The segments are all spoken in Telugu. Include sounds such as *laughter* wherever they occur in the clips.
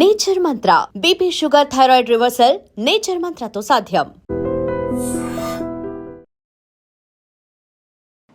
Nature Mantra BP sugar thyroid reversal nature మంత్రతో సాధ్యం.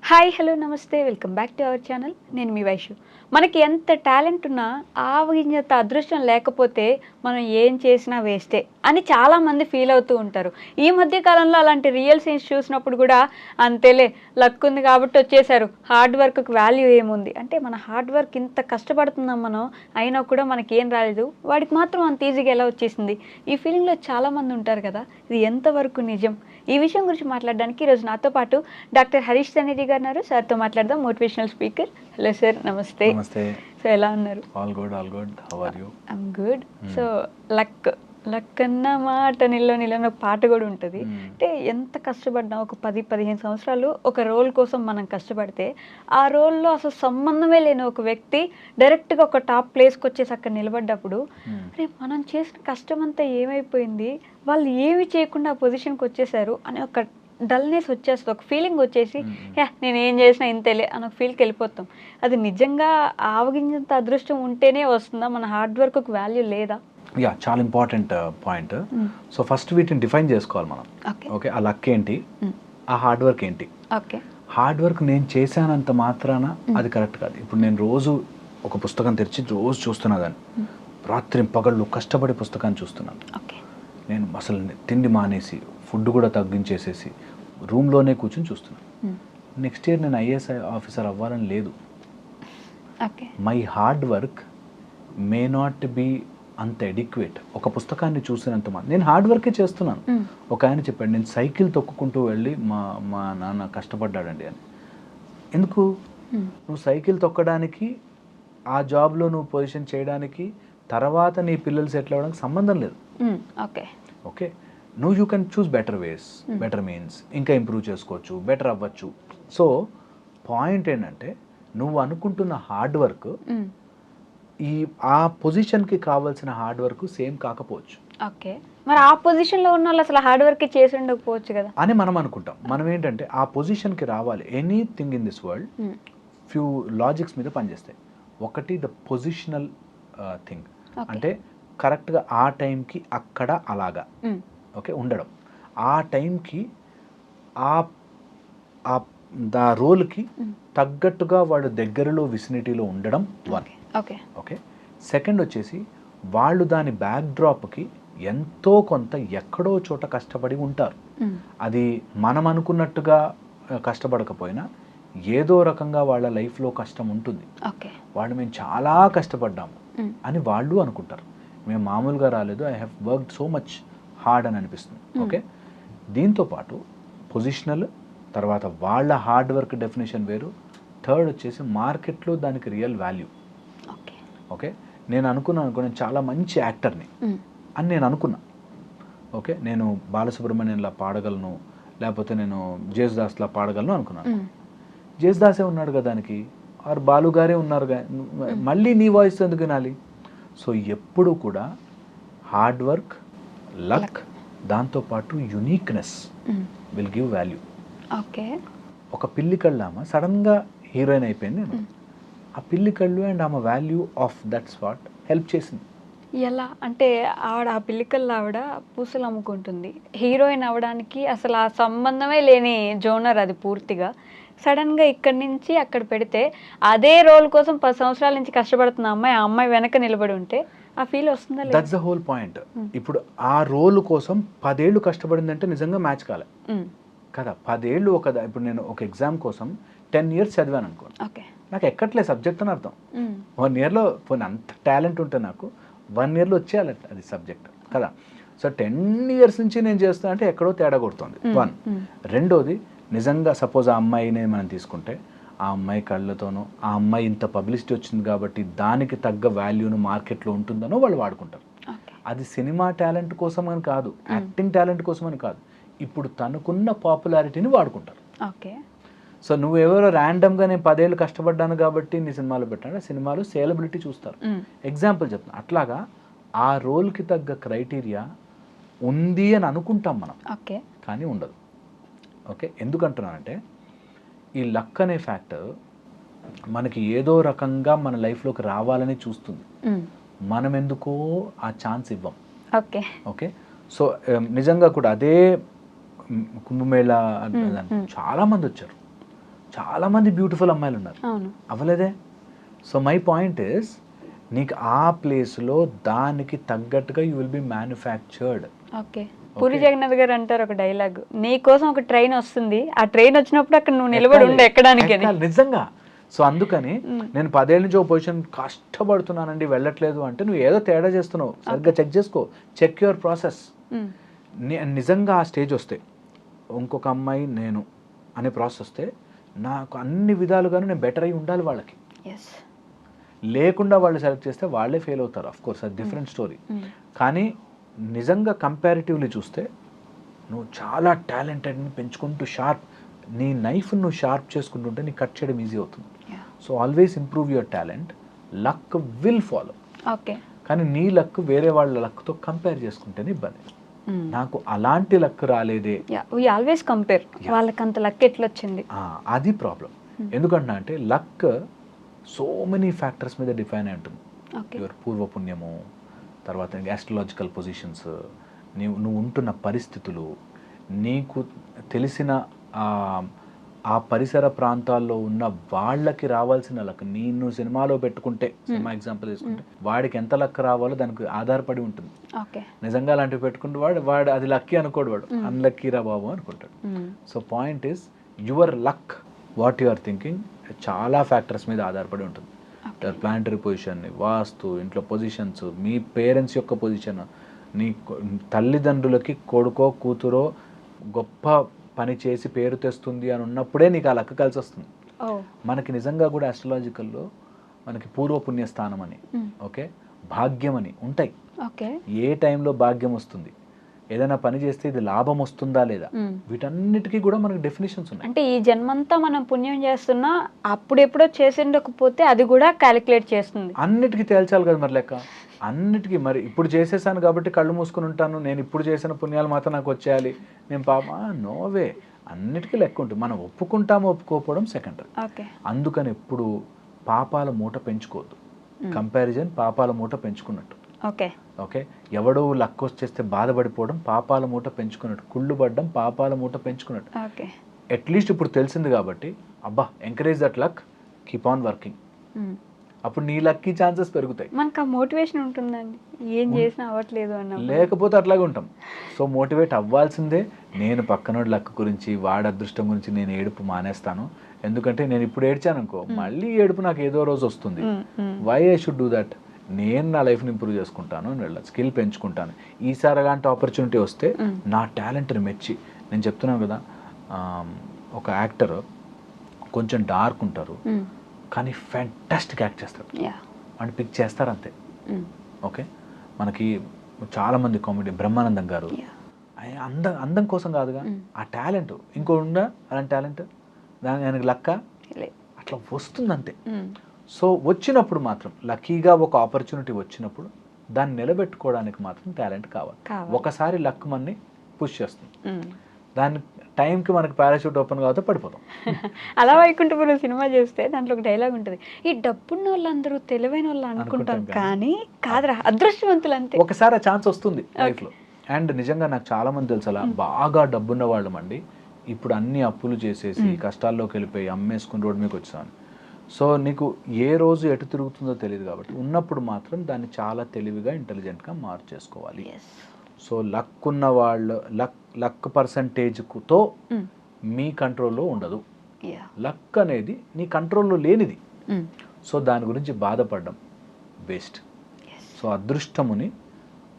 హాయ్ హలో నమస్తే. Welcome back to our channel. నేను మీ వైషు. మనకి ఎంత టాలెంట్ ఉన్నా ఆవగించేంత అదృష్టం లేకపోతే మనం ఏం చేసినా వేస్టే అని చాలామంది ఫీల్ అవుతూ ఉంటారు. ఈ మధ్య కాలంలో అలాంటి రియల్ సీన్స్ చూసినప్పుడు కూడా అంతేలే లక్ ఉంది కాబట్టి వచ్చేసారు. హార్డ్ వర్క్కి వాల్యూ ఏముంది? అంటే మన హార్డ్ వర్క్ ఇంత కష్టపడుతున్నాం మనం అయినా కూడా మనకి ఏం రాలేదు. వాడికి మాత్రం అంత ఈజీగా ఎలా వచ్చేసింది? ఈ ఫీలింగ్లో చాలామంది ఉంటారు కదా ఇది ఎంతవరకు నిజం? ఈ విషయం గురించి మాట్లాడడానికి ఈరోజు నాతో పాటు డాక్టర్ హరీష్ సన్నిధి గారు ఉన్నారు. సార్తో మాట్లాడదాం. Motivational speaker. హలో సార్ నమస్తే. నమస్తే. సో ఎలా ఉన్నారు? All good all good. How are you I'm good. So luck luck అన్న మాట నిల్లో నిల్లో ఒక పాట కూడా ఉంటుంది. అంటే ఎంత కష్టపడ్డా ఒక పది పదిహేను సంవత్సరాలు ఒక రోల్ కోసం మనం కష్టపడితే ఆ రోల్లో అసలు సంబంధమే లేని ఒక వ్యక్తి డైరెక్ట్గా ఒక టాప్ ప్లేస్కి వచ్చేసి అక్కడ నిలబడ్డప్పుడు అరే మనం చేసిన కష్టం అంతా ఏమైపోయింది? వాళ్ళు ఏమి చేయకుండా ఆ పొజిషన్కి వచ్చేసారు అని ఒక డల్నెస్ వచ్చేస్తుంది. ఒక ఫీలింగ్ వచ్చేసి. యా నేను ఏం చేసినా ఇంతేలే అని ఒక ఫీల్కి వెళ్ళిపోతాం. అది నిజంగా ఆవగింజంత అదృష్టం ఉంటేనే వస్తుందా? మన హార్డ్ వర్క్కి వాల్యూ లేదా? యా చాలా ఇంపార్టెంట్ పాయింట్. సో ఫస్ట్ వీటిని డిఫైన్ చేసుకోవాలి మనం. ఓకే ఆ లక్ ఏంటి? Mm. ఆ హార్డ్ వర్క్ ఏంటి? ఓకే హార్డ్ వర్క్ నేను చేశానంత మాత్రాన అది కరెక్ట్ కాదు. ఇప్పుడు నేను రోజు ఒక పుస్తకం తెరిచి రోజు చూస్తున్నా దాన్ని రాత్రి పగళ్ళు కష్టపడి పుస్తకాన్ని చూస్తున్నాను. నేను అసలు తిండి మానేసి ఫుడ్ కూడా తగ్గించేసేసి రూమ్లోనే కూర్చొని చూస్తున్నాను. నెక్స్ట్ ఇయర్ నేను ఐఏఎస్ ఆఫీసర్ అవ్వాలని లేదు. My hard work may not be అంత ఎడిక్వేట్ ఒక పుస్తకాన్ని చూసినంత మా నేను హార్డ్ వర్కే చేస్తున్నాను. ఒక ఆయన చెప్పాడు నేను సైకిల్ తొక్కుకుంటూ వెళ్ళి మా మా నాన్న కష్టపడ్డాడండి అని. ఎందుకు? నువ్వు సైకిల్ తొక్కడానికి ఆ జాబ్లో నువ్వు పొజిషన్ చేయడానికి తర్వాత నీ పిల్లలు సెటిల్ అవ్వడానికి సంబంధం లేదు. ఓకే. ఓకే? నువ్వు you can choose better ways better means ఇంకా ఇంప్రూవ్ చేసుకోవచ్చు బెటర్ అవ్వచ్చు. సో పాయింట్ ఏంటంటే నువ్వు అనుకుంటున్న హార్డ్ వర్క్ ఈ ఆ పొజిషన్కి కావాల్సిన హార్డ్ వర్క్ సేమ్ కాకపోవచ్చు. ఓకే. మరి ఆ పొజిషన్లో ఉన్న వాళ్ళు అసలు హార్డ్ వర్క్ చేసి ఉండకపోవచ్చు కదా? అని మనం అనుకుంటాం. మనం ఏంటంటే ఆ పొజిషన్కి రావాలి. Anything in this world. Few logics మీద పనిచేస్తాయి. ఒకటి ద పొజిషనల్ థింగ్. అంటే కరెక్ట్గా ఆ టైంకి అక్కడ అలాగా. Mm. ఓకే ఉండడం. ఆ టైంకి ఆ ఆ దా రోల్కి Mm. తగ్గట్టుగా వాడు దగ్గరలో విసినిటీలో ఉండడం వన్. ఓకే. ఓకే. సెకండ్ వచ్చేసి వాళ్ళు దాని బ్యాక్ డ్రాప్కి ఎంతో కొంత ఎక్కడో చోట కష్టపడి ఉంటారు. అది మనం అనుకున్నట్టుగా కష్టపడకపోయినా ఏదో రకంగా వాళ్ళ లైఫ్లో కష్టం ఉంటుంది. వాళ్ళు మేము చాలా కష్టపడ్డాము. అని వాళ్ళు అనుకుంటారు. మేము మామూలుగా రాలేదు. I have worked so much hard అని అనిపిస్తుంది. ఓకే. దీంతో పాటు పొజిషనల్ తర్వాత వాళ్ళ హార్డ్ వర్క్ డెఫినేషన్ వేరు. థర్డ్ వచ్చేసి మార్కెట్లో దానికి రియల్ వాల్యూ ఓకే? నేను అనుకున్నాను అనుకో నేను చాలా మంచి యాక్టర్ని. అని నేను అనుకున్నా. ఓకే? నేను బాలసుబ్రహ్మణ్యంలా పాడగలను లేకపోతే నేను జేసుదాస్లా పాడగలను అనుకున్నాను. జేసుదాసే ఉన్నాడు కదా దానికి? ఆర్ బాలు గారే ఉన్నారు మళ్ళీ నీ వాయిస్ ఎందుకు వినాలి? సో ఎప్పుడు కూడా హార్డ్ వర్క్ లక్ దాంతోపాటు uniqueness. Will give value. Okay. ఒక పిల్లి కళ్ళు ఆమె సడన్గా హీరోయిన్ అయిపోయింది నేను. ఆ పిల్లి కళ్ళు అండ్ ఆమె value of that spot help చేసింది. ఎలా? అంటే ఆవిడ ఆ పిల్లికల్లో ఆవిడ పూసలు అమ్ముకుంటుంది. హీరోయిన్ అవ్వడానికి అసలు ఆ సంబంధమే లేని జోనర్ అది పూర్తిగా. సడన్గా ఇక్కడి నుంచి అక్కడ పెడితే అదే రోల్ కోసం పది సంవత్సరాల నుంచి కష్టపడుతున్న అమ్మాయి ఆ అమ్మాయి వెనక నిలబడి ఉంటే ఆ ఫీల్ వస్తుందా దట్స్ ద హోల్ పాయింట్ ఇప్పుడు ఆ రోల్ కోసం పదేళ్ళు కష్టపడిందంటే నిజంగా మ్యాచ్ కాలే. కదా? పదేళ్ళు ఒక ఇప్పుడు నేను ఒక ఎగ్జామ్ కోసం టెన్ ఇయర్స్ చదివాను అనుకోండి. ఓకే. నాకు ఎక్కట్లే సబ్జెక్ట్ అని అర్థం. వన్ ఇయర్లో పోనీ అంత టాలెంట్ ఉంటే నాకు వన్ ఇయర్లో వచ్చేయాలి అది సబ్జెక్ట్ కదా? సో టెన్ ఇయర్స్ నుంచి నేను చేస్తున్నా అంటే ఎక్కడో తేడా కొడుతుంది. వన్. రెండోది నిజంగా సపోజ్ ఆ అమ్మాయిని మనం తీసుకుంటే ఆ అమ్మాయి కళ్ళతోనో ఆ అమ్మాయి ఇంత పబ్లిసిటీ వచ్చింది కాబట్టి దానికి తగ్గ వాల్యూను మార్కెట్లో ఉంటుందనో వాళ్ళు వాడుకుంటారు. అది సినిమా టాలెంట్ కోసం అని కాదు యాక్టింగ్ టాలెంట్ కోసం అని కాదు. ఇప్పుడు తనకున్న పాపులారిటీని వాడుకుంటారు. ఓకే. సో నువ్వు ఎవరో ర్యాండమ్గా నేను పదేళ్ళు కష్టపడ్డాను కాబట్టి నీ సినిమాలో పెట్టాను. సినిమాలో సేలబిలిటీ చూస్తారు. ఎగ్జాంపుల్ చెప్తాను అట్లాగా ఆ రోల్కి తగ్గ క్రైటీరియా ఉంది అని అనుకుంటాం మనం. ఓకే. కానీ ఉండదు. ఓకే? ఎందుకంటున్నానంటే ఈ లక్ అనే ఫ్యాక్టర్ మనకి ఏదో రకంగా మన లైఫ్లోకి రావాలని చూస్తుంది. మనం ఎందుకో ఆ ఛాన్స్ ఇవ్వం. ఓకే. ఓకే? సో నిజంగా కూడా అదే కుంభమేళ. చాలా మంది వచ్చారు. చాలా మంది బ్యూటిఫుల్ అమ్మాయిలు ఉన్నారు అవ్వలేదే? సో మై పాయింట్ ఇస్ నీకు ఆ ప్లేస్లో దానికి తగ్గట్టుగా you will be manufactured okay. Puri Jagannadh గారు అంటారు ఒక డైలాగ్ నీ కోసం ఒక ట్రైన్ వస్తుంది. ఆ ట్రైన్ వచ్చినప్పుడు అక్కడ నువ్వు నిలబడి ఉండే ఎక్కడానికి నిజంగా. సో అందుకని. నేను పదేళ్ళ నుంచి ఒక పొజిషన్ కష్టపడుతున్నానండి వెళ్ళట్లేదు అంటే నువ్వు ఏదో తేడా చేస్తున్నావు. సరిగ్గా చెక్ చేసుకో. చెక్ యువర్ ప్రాసెస్ నిజంగా ఆ స్టేజ్ వస్తే ఇంకొక అమ్మాయి నేను అనే ప్రాసెస్ వస్తే నాకు అన్ని విధాలుగాను నేను బెటర్ అయి ఉండాలి వాళ్ళకి. Yes. లేకుండా వాళ్ళు సెలెక్ట్ చేస్తే వాళ్ళే ఫెయిల్ అవుతారు అఫ్ కోర్స్ అది డిఫరెంట్ స్టోరీ ఉమ్, కానీ నిజంగా కంపారిటివ్లీ చూస్తే నువ్వు చాలా టాలెంటెడ్ని పెంచుకుంటూ షార్ప్ నీ నైఫ్ నువ్వు షార్ప్ చేసుకుంటుంటే నీకు కట్ చేయడం ఈజీ అవుతుంది. So always improve your talent luck will follow okay కానీ నీ లక్ వేరే వాళ్ళ లక్తో కంపేర్ చేసుకుంటేనే ఇబ్బంది. నాకు అలాంటి లక్ రాలేదే. Always compare. వాళ్ళకి అంత లక్ ఎట్లా వచ్చింది అది ప్రాబ్లం ఎందుకంటున్నా అంటే లక్ సో మెనీ ఫ్యాక్టర్స్ మీద డిఫైన్ అయి ఉంటుంది. యువర్ పూర్వపుణ్యము తర్వాత ఆస్ట్రలాజికల్ పొజిషన్స్ నీవు నువ్వు ఉంటున్న పరిస్థితులు నీకు తెలిసిన ఆ, పరిసర ప్రాంతాల్లో ఉన్న వాళ్ళకి రావాల్సిన లక్ నేను సినిమాలో పెట్టుకుంటే సినిమా ఎగ్జాంపుల్ తీసుకుంటే వాడికి ఎంత లక్ రావాలో దానికి ఆధారపడి ఉంటుంది. నిజంగా అలాంటివి పెట్టుకుంటే వాడు వాడు అది లక్కీ అనుకోడు వాడు. అన్లక్కీ రా బాబు అనుకుంటాడు. So point is your luck what you are thinking చాలా ఫ్యాక్టర్స్ మీద ఆధారపడి ఉంటుంది. ప్లాంటరీ పొజిషన్ వాస్తు ఇంట్లో పొజిషన్స్ మీ పేరెంట్స్ యొక్క పొజిషన్ నీ తల్లిదండ్రులకి కొడుకో కూతురో గొప్ప పని చేసి పేరు తెస్తుంది అని ఉన్నప్పుడే నీకు ఆ లక్క కలిసి వస్తుంది. మనకి నిజంగా కూడా ఆస్ట్రలాజికల్లో మనకి పూర్వపుణ్య స్థానం అని ఓకే? భాగ్యం అని ఉంటాయి. ఏ టైంలో భాగ్యం వస్తుంది? ఏదైనా పని చేస్తే ఇది లాభం వస్తుందా లేదా. వీటన్నిటికీ కూడా మనకి డెఫినేషన్స్ ఉన్నాయి. అంటే ఈ జన్మంతా మనం పుణ్యం చేస్తున్నా అప్పుడెప్పుడో చేసిండకపోతే అది కూడా క్యాలిక్యులేట్ చేస్తుంది. అన్నిటికీ తేల్చాలి కదా మరి లెక్క? అన్నిటికీ మరి ఇప్పుడు చేసేసాను కాబట్టి కళ్ళు మూసుకుని ఉంటాను నేను ఇప్పుడు చేసిన పుణ్యాలు మాత్రం నాకు వచ్చేయాలి నేను పాప నోవే అన్నిటికీ లెక్క ఉంటుంది. మనం ఒప్పుకుంటామో ఒప్పుకోకపోవడం సెకండరీ ఓకే. అందుకని ఎప్పుడు పాపాల మూట పెంచుకోవద్దు. కంపారిజన్ పాపాల మూట పెంచుకున్నట్టు. ఓకే. ఓకే? ఎవడో లక్ వచ్చేస్తే బాధపడిపోవడం పాపాల మూట పెంచుకున్నట్టు కుళ్ళు పడ్డం పాపాల మూట పెంచుకున్నట్టు. ఓకే. అట్లీస్ట్ ఇప్పుడు తెలిసింది కాబట్టి అబ్బా encourage that luck keep on working. అప్పుడు నీ లక్కీ ఛాన్సెస్ పెరుగుతాయి. మనకు ఆ మోటివేషన్ ఉంటుందండి. ఏం చేసినా అవ్వట్లేదు అన్న లేకపోతే అట్లాగే ఉంటాం. సో మోటివేట్ అవ్వాల్సిందే. నేను పక్కనోడి లక్ గురించి వాడి అదృష్టం గురించి నేను ఏడుపు మానేస్తాను. ఎందుకంటే నేను ఇప్పుడు ఏడ్చాను అనుకో మళ్ళీ ఏడుపు నాకు ఏదో రోజు వస్తుంది. Why I should do that నేను నా లైఫ్ని ఇంప్రూవ్ చేసుకుంటాను వెళ్ళ స్కిల్ పెంచుకుంటాను ఈసారి అలాంటి ఆపర్చునిటీ వస్తే. నా టాలెంట్ని మెచ్చి నేను చెప్తున్నాను కదా ఒక యాక్టర్ కొంచెం డార్క్ ఉంటారు. కానీ ఫ్యాంటాస్టిక్ యాక్ట్ చేస్తారు వాడిని పిక్ చేస్తారు అంతే. ఓకే మనకి చాలామంది కామెడీ బ్రహ్మానందం గారు అందం అందం కోసం కాదుగా. ఆ టాలెంట్ ఇంకో ఉందా అలాంటి టాలెంట్ దాని ఆయనకి లక్క. అట్లా వస్తుంది అంతే. సో వచ్చినప్పుడు మాత్రం లక్కీగా ఒక ఆపర్చునిటీ వచ్చినప్పుడు దాన్ని నిలబెట్టుకోవడానికి మాత్రం టాలెంట్ కావాలి. ఒకసారి లక్ మనని పుష్ చేస్తుంది. దాని టైంకి మనకి పారాషూట్ ఓపెన్ కాకపోతే పడిపోతాం. *laughs* అలా వైకుంఠపురం సినిమా చూస్తే దాంట్లో ఒక డైలాగ్ ఉంటుంది. ఈ డబ్బున్న వాళ్ళందరూ తెలివైన వాళ్ళు అనుకుంటాం కానీ కాదురా అదృష్టవంతులు అంతే. ఒకసారి ఆ ఛాన్స్ వస్తుంది లైఫ్లో. అండ్ నిజంగా నాకు చాలా మంది తెలుసు అలా బాగా డబ్బున్న వాళ్ళం అండి ఇప్పుడు అన్ని అప్పులు చేసేసి కష్టాల్లోకి వెళ్ళిపోయి అమ్మేసుకుని రోడ్డు మీకు వచ్చాను సో నీకు ఏ రోజు ఎటు తిరుగుతుందో తెలియదు కాబట్టి ఉన్నప్పుడు మాత్రం దాన్ని చాలా తెలివిగా ఇంటెలిజెంట్గా మార్చేసుకోవాలి సో లక్ ఉన్న వాళ్ళు లక్ లక్ పర్సంటేజ్తో మీ కంట్రోల్లో ఉండదు. లక్ అనేది నీ కంట్రోల్లో లేనిది. సో దాని గురించి బాధపడడం బెస్ట్ సో అదృష్టముని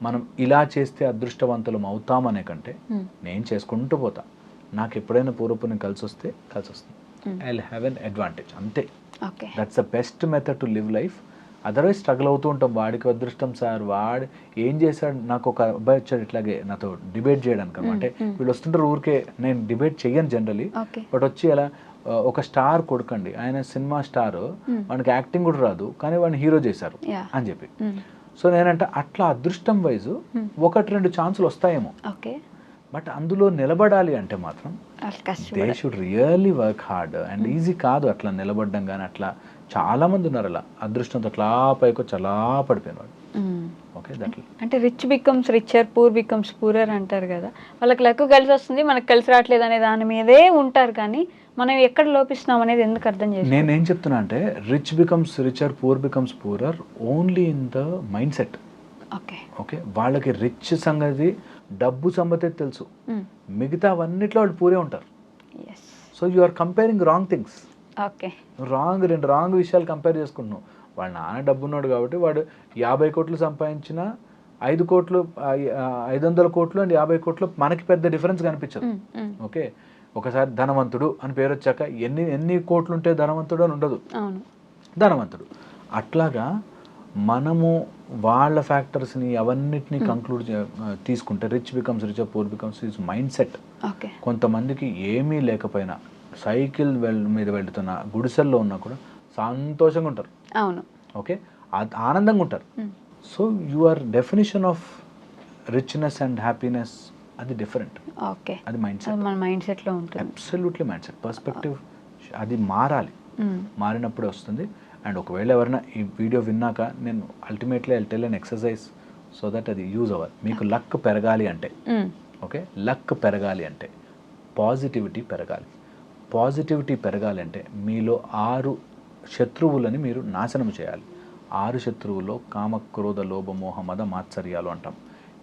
మనం ఇలా చేస్తే అదృష్టవంతులం అవుతామనే కంటే నేను చేసుకుంటూ పోతా. నాకు ఎప్పుడైనా పూర్వపుణ్యం కలిసి వస్తే కలిసి వస్తుంది ఐ హ్యావ్ ఎన్ అడ్వాంటేజ్ అంతే. That's the best method to live life otherwise struggle అవుతూ ఉంటాం. వాడికి అదృష్టం సార్ వాడు ఏం చేశాడు? నాకు ఒక అబ్బాయి వచ్చాడు ఇట్లాగే నాతో డిబేట్ చేయడానికి అనమాట అంటే వీళ్ళు వస్తుంటారు ఊరికే. నేను డిబేట్ చెయ్యను జనరలీ బట్ వచ్చి అలా ఒక స్టార్ కొడుకండి. ఆయన సినిమా స్టార్ వానికి యాక్టింగ్ కూడా రాదు. కానీ వాడిని హీరో చేశారు అని చెప్పి. సో నేనంటే అట్లా అదృష్టం వైజు ఒకటి రెండు ఛాన్సులు వస్తాయేమో. బట్ అందులో నిలబడాలి అంటే మాత్రం they should really work hard. And easy కాదు అట్లా నిలబడడం కానీ అట్లా చాలా మంది ఉన్నారు అలా. అదృష్టంతో అట్లా పైకి వచ్చి అలా పడిపోయిన వాళ్ళు ఓకే దట్ అంటే rich becomes richer poor becomes poorer అంటారు కదా. వాళ్ళకి లెక్క కలిసి వస్తుంది మనకు కలిసి రావట్లేదు అనే దాని మీదే ఉంటారు కానీ మనం ఎక్కడ లోపిస్తున్నాం అనేది ఎందుకు అర్థం చేసి నేనేం చెప్తున్నా అంటే rich becomes richer poor becomes poorer only in the mind set okay okay వాళ్ళకి రిచ్ సంగతి డబ్బు సంగతి తెలుసు. మిగతా అవన్నిట్లో వాళ్ళు పూరే ఉంటారు. So you are comparing wrong things okay wrong రెండు రాంగ్ విషయాలు కంపేర్ చేసుకుంటున్నావు. వాళ్ళ నాన్న డబ్బు ఉన్నాడు కాబట్టి వాడు యాభై కోట్లు సంపాదించిన ఐదు కోట్లు ఐదు వందల కోట్లు అండ్ యాభై కోట్లు మనకి పెద్ద డిఫరెన్స్ కనిపించదు. ఓకే ఒకసారి ధనవంతుడు అని పేరు వచ్చాక ఎన్ని ఎన్ని కోట్లు ఉంటే ధనవంతుడు అని ఉండదు. ధనవంతుడు. అట్లాగా మనము వాళ్ళ ఫ్యాక్టర్స్ని అవన్నిటిని కంక్లూడ్ తీసుకుంటే rich becomes rich poor becomes is mind set okay. కొంతమందికి ఏమీ లేకపోయినా సైకిల్ వెల్ మీద వెళ్తున్న గుడిసెల్లో ఉన్నా కూడా సంతోషంగా ఉంటారు. అవును. ఓకే? ఆనందంగా ఉంటారు. So your definition of richness and happiness అది డిఫరెంట్ ఓకే. అది మైండ్ సెట్ మన మైండ్ సెట్లో ఉంటుంది. అబ్సల్యూట్లీ మైండ్ సెట్ పర్స్పెక్టివ్ అది మారాలి. మారినప్పుడే వస్తుంది. అండ్ ఒకవేళ ఎవరైనా ఈ వీడియో విన్నాక నేను ultimately I tell an exercise so that అది యూజ్ అవ్వాలి. మీకు లక్ పెరగాలి అంటే. ఓకే లక్ పెరగాలి అంటే. పాజిటివిటీ పెరగాలి. పాజిటివిటీ పెరగాలి అంటే మీలో ఆరు శత్రువులని మీరు నాశనం చేయాలి. ఆరు శత్రువులో కామ క్రోధ లోభ మోహ మద మాత్సర్యాలు అంటాం.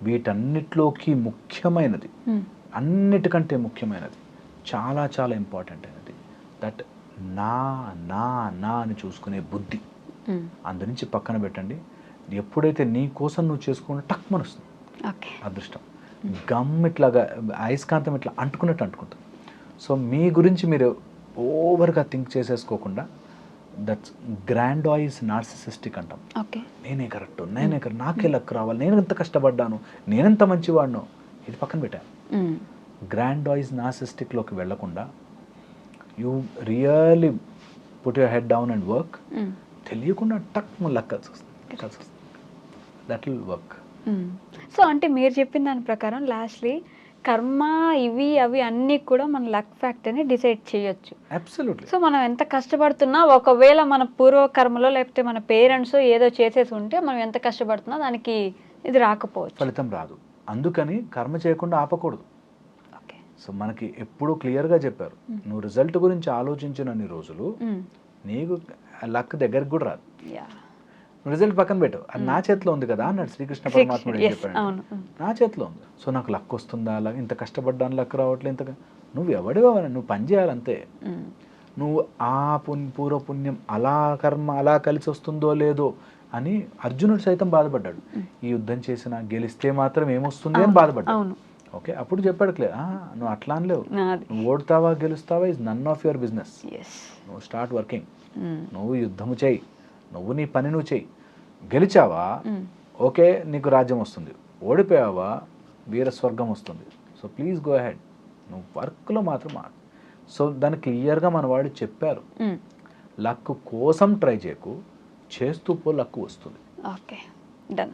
వీటన్నిటిలోకి ముఖ్యమైనది. మ్మ్. అన్నిటికంటే ముఖ్యమైనది. చాలా చాలా ఇంపార్టెంట్ అయినది. దట్ నా నా నా అని చూసుకునే బుద్ధి. అందు నుంచి పక్కన పెట్టండి. ఎప్పుడైతే నీ కోసం నువ్వు చేసుకున్న టక్ మనొస్తుంది అదృష్టం. గమ్ ఇట్లాగా అయస్కాంతం ఇట్లా అంటుకున్నట్టు అంటుకుంటుంది. సో మీ గురించి మీరు ఓవర్గా థింక్ చేసేసుకోకుండా దట్స్ గ్రాండ్ ఆయిస్ నార్సిసిస్టిక్ అంటాం. నేనే కరెక్ట్ నేనే కరెక్ట్ నాకే లక్ రావాలి నేను ఎంత కష్టపడ్డాను నేనెంత మంచివాడినో ఇది పక్కన పెట్టాను. గ్రాండ్ ఆయిస్ నార్సిస్టిక్లోకి వెళ్ళకుండా you really put your head down and work. తెలియకుండా టక్ లక్ కలిసి వస్తుంది. కలిసి వస్తుంది. That will work. సో అంటే మీరు చెప్పిన దాని ప్రకారం లాస్ట్లీ కర్మ ఇవి అవి అన్నీ కూడా మన లక్ ఫ్యాక్టర్ని డిసైడ్ చేయొచ్చు. అబ్సల్యూట్లీ సో మనం ఎంత కష్టపడుతున్నా ఒకవేళ మన పూర్వకర్మలో లేకపోతే మన పేరెంట్స్ ఏదో చేసేసి ఉంటే మనం ఎంత కష్టపడుతున్నా దానికి ఇది రాకపోవచ్చు. ఫలితం రాదు. అందుకని కర్మ చేయకుండా ఆపకూడదు. సో మనకి ఎప్పుడూ క్లియర్గా చెప్పారు. నువ్వు రిజల్ట్ గురించి ఆలోచించినన్ని రోజులు. నీకు లక్ దగ్గరికి కూడా రాదు. రిజల్ట్ పక్కన పెట్టు. అది నా చేతిలో ఉంది కదా అన్నాడు శ్రీకృష్ణ పరమాత్ముడు Yes, చెప్పాడు. నా చేతిలో ఉంది. సో నాకు లక్ వస్తుందా? అలా ఇంత కష్టపడ్డాను లక్ రావట్లేదు ఇంత నువ్వు ఎవడివా నువ్వు పని చేయాలంతే. నువ్వు ఆ పుణ్య పూర్వపుణ్యం అలా కర్మ అలా కలిసి వస్తుందో లేదో అని అర్జునుడు సైతం బాధపడ్డాడు. ఈ యుద్ధం చేసిన గెలిస్తే మాత్రం ఏమొస్తుంది అని బాధపడ్డాడు. ఓకే అప్పుడు చెప్పాడు క్లియర్. నువ్వు అట్లా అనలేవు. ఓడతావా గెలుస్తావా is none of your business నువ్వు స్టార్ట్ వర్కింగ్ నువ్వు యుద్ధము చేయి. నువ్వు నీ పని నువ్వు చేయి. గెలిచావా? ఓకే నీకు రాజ్యం వస్తుంది. ఓడిపోయావా? వీర స్వర్గం వస్తుంది. సో ప్లీజ్ గో అహెడ్ నువ్వు వర్క్లో మాత్రం సో దాన్ని క్లియర్గా మన వాళ్ళు చెప్పారు. లక్ కోసం ట్రై చేయకు. చేస్తూ పో లక్ వస్తుంది. Okay done